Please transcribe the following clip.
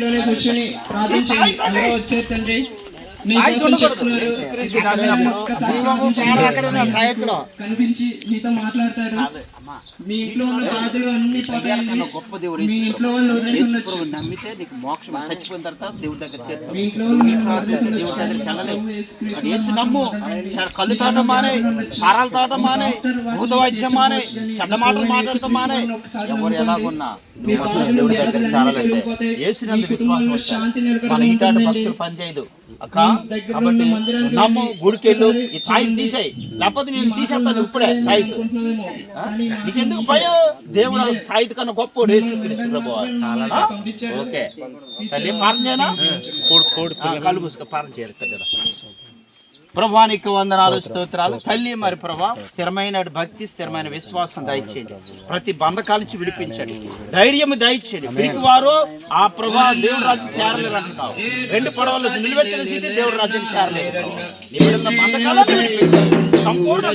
ఇంట్లోనే కూర్చొని ప్రార్థించండి ఎవరో వచ్చారు తండ్రి. కనిపించి మీతో మాట్లాడతారు. మీ ఇంట్లో ఉన్న బాధలు అన్ని పోతాయండి. గొప్ప దేవుడు మీ ఇంట్లో వాళ్ళు నమ్మితే నీకు మోక్షం చచ్చిపోయిన తర్వాత దేవుడి దగ్గర చేరుతావు. మీ ఇంట్లో దేవుడి దగ్గరికి యేసు నమ్ము. కళ్ళు తాటం మానే సారాల తాటం మానే భూత వైద్యం మానే చెడ్డ మాటలు మానే. ఎవరు ఎలాగున్నా దేవుడి దగ్గర అన్ని చాలాలంటే తొలగిపోతాయి. యేసు మీ నందు విశ్వాసం కుటుంబంలో వచ్చాలి శాంతి నిలకడ మన ఇంటాడు ఉంటుందండి. భక్తులు పని చేయదు. అక్క కాబట్టి నమ్ము గుడికెళ్ళు ఈ. తీసేయి. లేకపోతే నేను తీసేస్తాను ఇప్పుడే నీకెందుకు భయం? దేవుడు తాయిది కన్నా గొప్ప ప్రభు ఆ? ఓకే. తల్లి చేయనా? ఆ, కళ్ళు మూసుకు పాలన తల్లిరా. ప్రభానికి వందనాలు స్తోత్రాలు తల్లి మరి ప్రభా స్థిరమైన భక్తి స్థిరమైన విశ్వాసం దయచేయండి. ప్రతి బంధకాల నుంచి విడిపించండి. ధైర్యం దయచేయండి. పిరికి వారు ఆ ప్రభా దేవుడు రాజ్యం చేరలేరు అంటున్నావు. రెండు పడవలు నిలబెట్టిన స్థితి దేవుడు రాజ్యం చేరలేదు. సంపూర్ణ